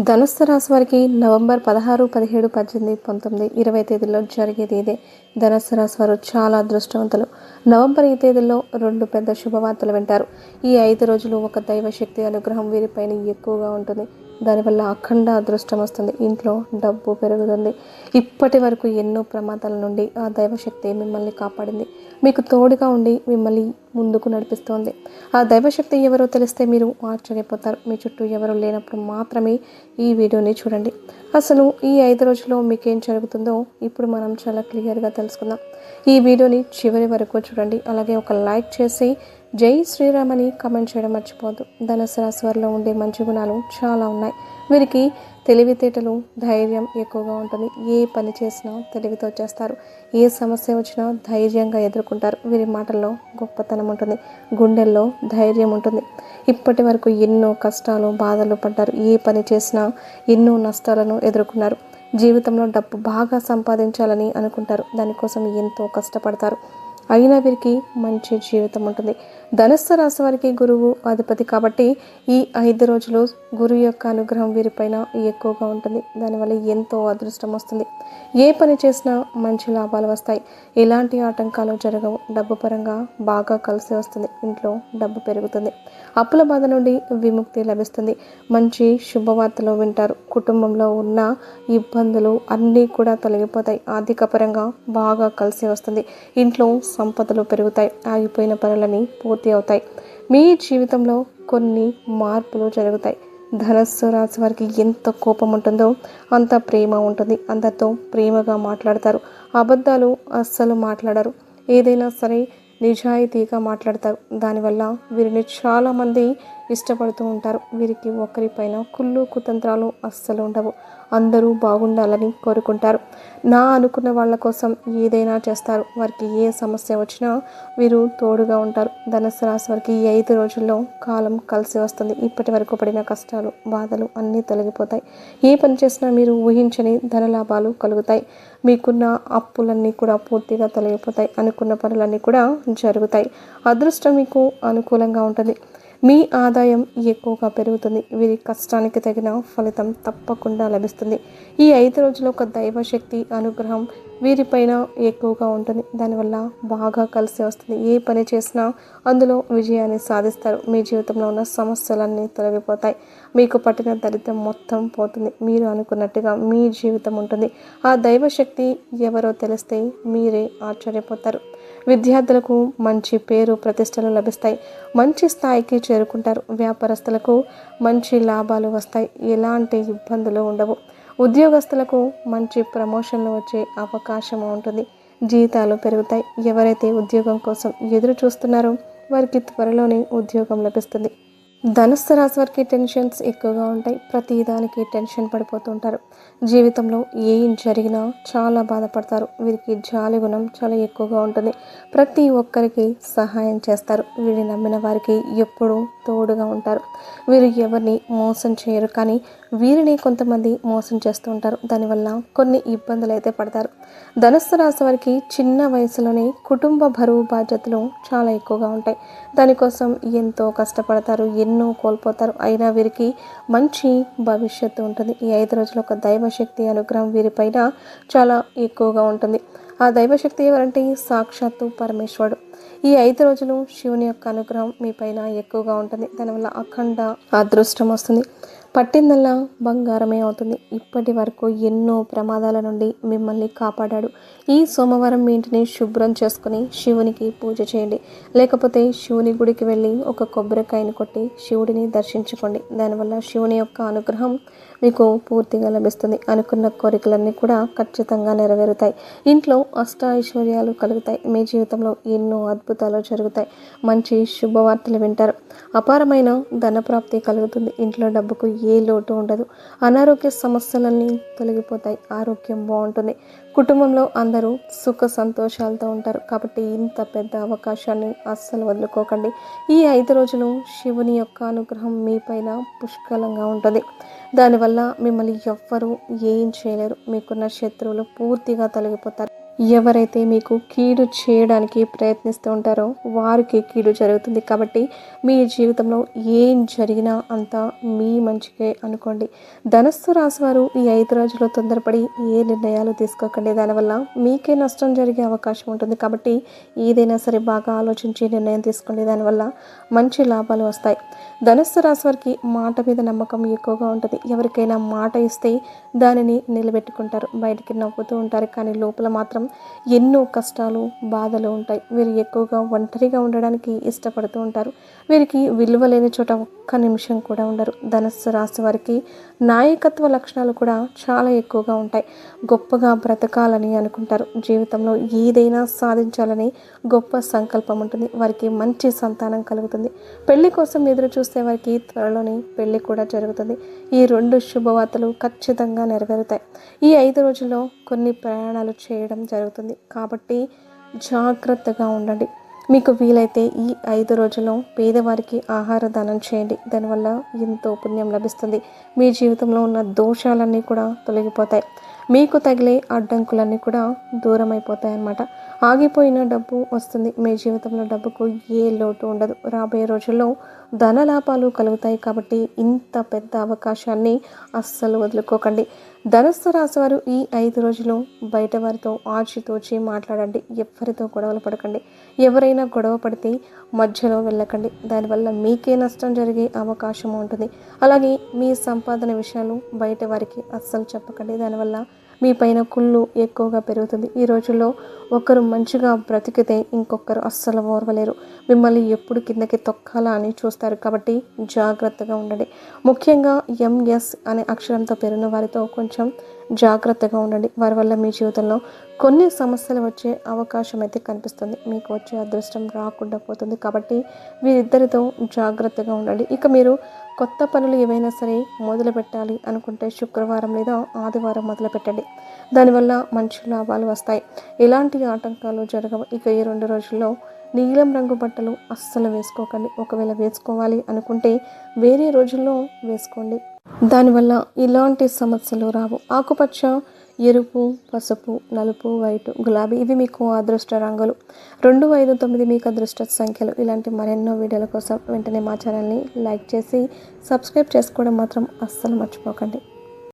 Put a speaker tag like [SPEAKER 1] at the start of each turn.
[SPEAKER 1] ధనుస్సు రాశి వారికి నవంబర్ పదహారు పదిహేడు పద్దెనిమిది పంతొమ్మిది ఇరవై తేదీల్లో జరిగేది ఇదే. ధనుస్సు రాశి వారు చాలా అదృష్టవంతులు. నవంబర్ ఈ తేదీల్లో రెండు పెద్ద శుభవార్తలు వింటారు. ఈ ఐదు రోజులు ఒక దైవశక్తి అనుగ్రహం వీరిపైన ఎక్కువగా ఉంటుంది. దానివల్ల అఖండ అదృష్టం వస్తుంది. ఇంట్లో డబ్బు పెరుగుతుంది. ఇప్పటి వరకు ఎన్నో ప్రమాదాల నుండి ఆ దైవశక్తి మిమ్మల్ని కాపాడింది. మీకు తోడుగా ఉండి మిమ్మల్ని ముందుకు నడిపిస్తోంది. ఆ దైవశక్తి ఎవరో తెలిస్తే మీరు ఆశ్చర్యపోతారు. మీ చుట్టూ ఎవరు లేనప్పుడు మాత్రమే ఈ వీడియోని చూడండి. అసలు ఈ ఐదు రోజుల్లో మీకేం జరుగుతుందో ఇప్పుడు మనం చాలా క్లియర్గా తెలుసుకుందాం. ఈ వీడియోని చివరి వరకు చూడండి. అలాగే ఒక లైక్ చేసి జై శ్రీరామ్ అని కమెంట్ చేయడం మర్చిపోవద్దు. ధనుసు రాశి వారిలో ఉండే మంచి గుణాలు చాలా ఉన్నాయి. వీరికి తెలివితేటలు ధైర్యం ఎక్కువగా ఉంటుంది. ఏ పని చేసినా తెలివితో చేస్తారు. ఏ సమస్య వచ్చినా ధైర్యంగా ఎదుర్కొంటారు. వీరి మాటల్లో గొప్పతనం ఉంటుంది. గుండెల్లో ధైర్యం ఉంటుంది. ఇప్పటి వరకు ఎన్నో కష్టాలు బాధలు పడ్డారు. ఏ పని చేసినా ఎన్నో నష్టాలను ఎదుర్కొన్నారు. జీవితంలో డబ్బు బాగా సంపాదించాలని అనుకుంటారు. దానికోసం ఎంతో కష్టపడతారు. అయినా వీరికి మంచి జీవితం ఉంటుంది. ధనస్సు రాశి వారికి గురువు అధిపతి కాబట్టి ఈ ఐదు రోజులు గురువు యొక్క అనుగ్రహం వీరిపైన ఎక్కువగా ఉంటుంది. దానివల్ల ఎంతో అదృష్టం వస్తుంది. ఏ పని చేసినా మంచి లాభాలు వస్తాయి. ఎలాంటి ఆటంకాలు జరగవు. డబ్బు పరంగా బాగా కలిసి వస్తుంది. ఇంట్లో డబ్బు పెరుగుతుంది. అప్పుల బాధ నుండి విముక్తి లభిస్తుంది. మంచి శుభవార్తలు వింటారు. కుటుంబంలో ఉన్న ఇబ్బందులు అన్నీ కూడా తొలగిపోతాయి. ఆర్థిక పరంగా బాగా కలిసి వస్తుంది. ఇంట్లో సంపదలు పెరుగుతాయి. ఆగిపోయిన పనులని పూర్తి అవుతాయి. మీ జీవితంలో కొన్ని మార్పులు జరుగుతాయి. ధనస్సు రాశి వారికి ఎంత కోపం ఉంటుందో అంత ప్రేమ ఉంటుంది. అందరితో ప్రేమగా మాట్లాడతారు. అబద్ధాలు అస్సలు మాట్లాడరు. ఏదైనా సరే నిజాయితీగా మాట్లాడతారు దానివల్ల వీరిని చాలామంది ఇష్టపడుతూ ఉంటారు. వీరికి ఒకరిపైన కుళ్ళు కుతంత్రాలు అస్సలు ఉండవు. అందరూ బాగుండాలని కోరుకుంటారు. నా అనుకున్న వాళ్ళ కోసం ఏదైనా చేస్తారు. వారికి ఏ సమస్య వచ్చినా వీరు తోడుగా ఉంటారు. ధనుసు రాశి వారికి ఈ ఐదు రోజుల్లో కాలం కలిసి వస్తుంది. ఇప్పటి వరకు పడిన కష్టాలు బాధలు అన్నీ తొలగిపోతాయి. ఏ పని చేసినా మీరు ఊహించని ధనలాభాలు కలుగుతాయి. మీకున్న అప్పులన్నీ కూడా పూర్తిగా తొలగిపోతాయి. అనుకున్న పనులన్నీ కూడా జరుగుతాయి. అదృష్టం మీకు అనుకూలంగా ఉంటుంది. మీ ఆదాయం ఎక్కువగా పెరుగుతుంది. వీరి కష్టానికి తగిన ఫలితం తప్పకుండా లభిస్తుంది. ఈ ఐదు రోజులు ఒక దైవశక్తి అనుగ్రహం వీరిపైన ఎక్కువగా ఉంటుంది. దానివల్ల బాగా కలిసి వస్తుంది. ఏ పని చేసినా అందులో విజయాన్ని సాధిస్తారు. మీ జీవితంలో ఉన్న సమస్యలన్నీ తొలగిపోతాయి. మీకు పట్టిన దరిద్రం మొత్తం పోతుంది. మీరు అనుకున్నట్టుగా మీ జీవితం ఉంటుంది. ఆ దైవశక్తి ఎవరో తెలిస్తే మీరే ఆశ్చర్యపోతారు. విద్యార్థులకు మంచి పేరు ప్రతిష్టలు లభిస్తాయి. మంచి స్థాయికి చేరుకుంటారు. వ్యాపారస్తులకు మంచి లాభాలు వస్తాయి. ఎలాంటి ఇబ్బందులు ఉండవు. ఉద్యోగస్తులకు మంచి ప్రమోషన్లు వచ్చే అవకాశం ఉంటుంది. జీతాలు పెరుగుతాయి. ఎవరైతే ఉద్యోగం కోసం ఎదురు చూస్తున్నారో వారికి త్వరలోనే ఉద్యోగం లభిస్తుంది. ధనుస్సు రాశి వారికి టెన్షన్స్ ఎక్కువగా ఉంటాయి. ప్రతి దానికి టెన్షన్ పడిపోతుంటారు జీవితంలో ఏం జరిగినా చాలా బాధపడతారు. వీరికి జాలి గుణం చాలా ఎక్కువగా ఉంటుంది. ప్రతి ఒక్కరికి సహాయం చేస్తారు. వీరిని నమ్మిన వారికి ఎప్పుడూ తోడుగా ఉంటారు. వీరు ఎవరిని మోసం చేయరు. కానీ వీరిని కొంతమంది మోసం చేస్తూ ఉంటారు. దానివల్ల కొన్ని ఇబ్బందులు అయితే పడతారు. ధనుస్సు రాశి వారికి చిన్న వయసులోనే కుటుంబ బరువు బాధ్యతలు చాలా ఎక్కువగా ఉంటాయి. దానికోసం ఎంతో కష్టపడతారు ఎన్నో కోల్పోతారు. అయినా వీరికి మంచి భవిష్యత్తు ఉంటుంది. ఈ ఐదు రోజుల ఒక దైవశక్తి అనుగ్రహం వీరిపైన చాలా ఎక్కువగా ఉంటుంది. ఆ దైవశక్తి ఎవరంటే సాక్షాత్తు పరమేశ్వరుడు. ఈ ఐదు రోజులు శివుని యొక్క అనుగ్రహం మీ పైన ఎక్కువగా ఉంటుంది. దానివల్ల అఖండ అదృష్టం వస్తుంది. పట్టిందల్లా బంగారమే అవుతుంది. ఇప్పటి వరకు ఎన్నో ప్రమాదాల నుండి మిమ్మల్ని కాపాడాడు. ఈ సోమవారం మీ ఇంటిని శుభ్రం చేసుకుని శివునికి పూజ చేయండి. లేకపోతే శివుని గుడికి వెళ్ళి ఒక కొబ్బరికాయని కొట్టి శివుడిని దర్శించుకోండి. దానివల్ల శివుని యొక్క అనుగ్రహం మీకు పూర్తిగా లభిస్తుంది. అనుకున్న కోరికలన్నీ కూడా ఖచ్చితంగా నెరవేరుతాయి. ఇంట్లో అష్ట ఐశ్వర్యాలు కలుగుతాయి. మీ జీవితంలో ఎన్నో అద్భుతాలు జరుగుతాయి. మంచి శుభవార్తలు వింటారు. అపారమైన ధనప్రాప్తి కలుగుతుంది. ఇంట్లో డబ్బుకు ఏ లోటు ఉండదు. అనారోగ్య సమస్యలన్నీ తొలగిపోతాయి. ఆరోగ్యం బాగుంటుంది. కుటుంబంలో అందరూ సుఖ సంతోషాలతో ఉంటారు. కాబట్టి ఇంత పెద్ద అవకాశాన్ని అస్సలు వదులుకోకండి. ఈ ఐదు రోజులు శివుని యొక్క అనుగ్రహం మీపైన పుష్కలంగా ఉంటుంది. దానివల్ల మిమ్మల్ని ఎవ్వరూ ఏం చేయలేరు. మీకున్న శత్రువులు పూర్తిగా తొలగిపోతారు. ఎవరైతే మీకు కీడు చేయడానికి ప్రయత్నిస్తూ ఉంటారో వారికి కీడు జరుగుతుంది కాబట్టి మీ జీవితంలో ఏం జరిగినా అంతా మీ మంచికే అనుకోండి. ధనస్సు రాశివారు ఈ ఐదు రోజుల్లో తొందరపడి ఏ నిర్ణయాలు తీసుకోకండి. దానివల్ల మీకే నష్టం జరిగే అవకాశం ఉంటుంది కాబట్టి ఏదైనా సరే బాగా ఆలోచించి నిర్ణయం తీసుకోండి. దానివల్ల మంచి లాభాలు వస్తాయి. ధనస్సు రాశి వారికి మాట మీద నమ్మకం ఎక్కువగా ఉంటుంది. ఎవరికైనా మాట ఇస్తే దానిని నిలబెట్టుకుంటారు. బయటికి నవ్వుతూ ఉంటారు. కానీ లోపల మాత్రం ఎన్నో కష్టాలు బాధలు ఉంటాయి. వీరు ఎక్కువగా ఒంటరిగా ఉండడానికి ఇష్టపడుతూ ఉంటారు. వీరికి విలువ లేని చోట ఒక్క నిమిషం కూడా ఉండరు. ధనస్సు రాశి వారికి నాయకత్వ లక్షణాలు కూడా చాలా ఎక్కువగా ఉంటాయి. గొప్పగా బ్రతకాలని అనుకుంటారు. జీవితంలో ఏదైనా సాధించాలని గొప్ప సంకల్పం ఉంటుంది. వారికి మంచి సంతానం కలుగుతుంది. పెళ్ళి కోసం ఎదురు చూస్తే వారికి త్వరలోనే పెళ్ళి కూడా జరుగుతుంది. ఈ రెండు శుభవార్తలు ఖచ్చితంగా నెరవేరుతాయి. ఈ ఐదు రోజుల్లో కొన్ని ప్రయాణాలు చేయడం జరుగుతుంది. కాబట్టి జాగ్రత్తగా ఉండండి. మీకు వీలైతే ఈ ఐదు రోజుల్లో పేదవారికి ఆహార దానం చేయండి. దానివల్ల ఎంతో పుణ్యం లభిస్తుంది. మీ జీవితంలో ఉన్న దోషాలన్నీ కూడా తొలగిపోతాయి. మీకు తగిలే అడ్డంకులన్నీ కూడా దూరం అయిపోతాయి అన్నమాట ఆగిపోయిన డబ్బు వస్తుంది. మీ జీవితంలో డబ్బుకు ఏ లోటు ఉండదు. రాబోయే రోజుల్లో ధన లాభాలు కలుగుతాయి కాబట్టి ఇంత పెద్ద అవకాశాన్ని అస్సలు వదులుకోకండి. ధనుస్సు రాసేవారు ఈ ఐదు రోజులు బయట వారితో ఆచితూచి మాట్లాడండి. ఎవరితో గొడవలు పడకండి. ఎవరైనా గొడవ పడితే మధ్యలో వెళ్ళకండి. దానివల్ల మీకే నష్టం జరిగే అవకాశం ఉంటుంది. అలాగే మీ సంపాదన విషయాలు బయట వారికి అస్సలు చెప్పకండి. దానివల్ల మీ పైన కుళ్ళు ఎక్కువగా పెరుగుతుంది. ఈ రోజుల్లో ఒకరు మంచిగా బ్రతికితే ఇంకొకరు అస్సలు ఓర్వలేరు. మిమ్మల్ని ఎప్పుడు కిందకి తొక్కాలా అని చూస్తారు. కాబట్టి జాగ్రత్తగా ఉండండి. ముఖ్యంగా ఎంఎస్ అనే అక్షరంతో పెరిగిన వారితో కొంచెం జాగ్రత్తగా ఉండండి. వారి వల్ల మీ జీవితంలో కొన్ని సమస్యలు వచ్చే అవకాశం అయితే కనిపిస్తుంది. మీకు వచ్చే అదృష్టం రాకుండా పోతుంది. కాబట్టి వీరిద్దరితో జాగ్రత్తగా ఉండండి. ఇక మీరు కొత్త పనులు ఏవైనా సరే మొదలు పెట్టాలి అనుకుంటే శుక్రవారం లేదా ఆదివారం మొదలు పెట్టండి. దానివల్ల మంచి లాభాలు వస్తాయి. ఎలాంటి ఆటంకాలు జరగవు. ఇక ఈ రెండు రోజుల్లో నీలం రంగు బట్టలు అస్సలు వేసుకోకండి. ఒకవేళ వేసుకోవాలి అనుకుంటే వేరే రోజుల్లో వేసుకోండి. దానివల్ల ఇలాంటి సమస్యలు రావు. ఆకుపచ్చ ఎరుపు పసుపు నలుపు వైట్ గులాబీ ఇవి మీకు అదృష్ట రంగులు. రెండు ఐదు తొమ్మిది మీకు అదృష్ట సంఖ్యలు. ఇలాంటి మరెన్నో వీడియోల కోసం వెంటనే మా ఛానల్ని లైక్ చేసి సబ్స్క్రైబ్ చేసుకోవడం మాత్రం అస్సలు మర్చిపోకండి.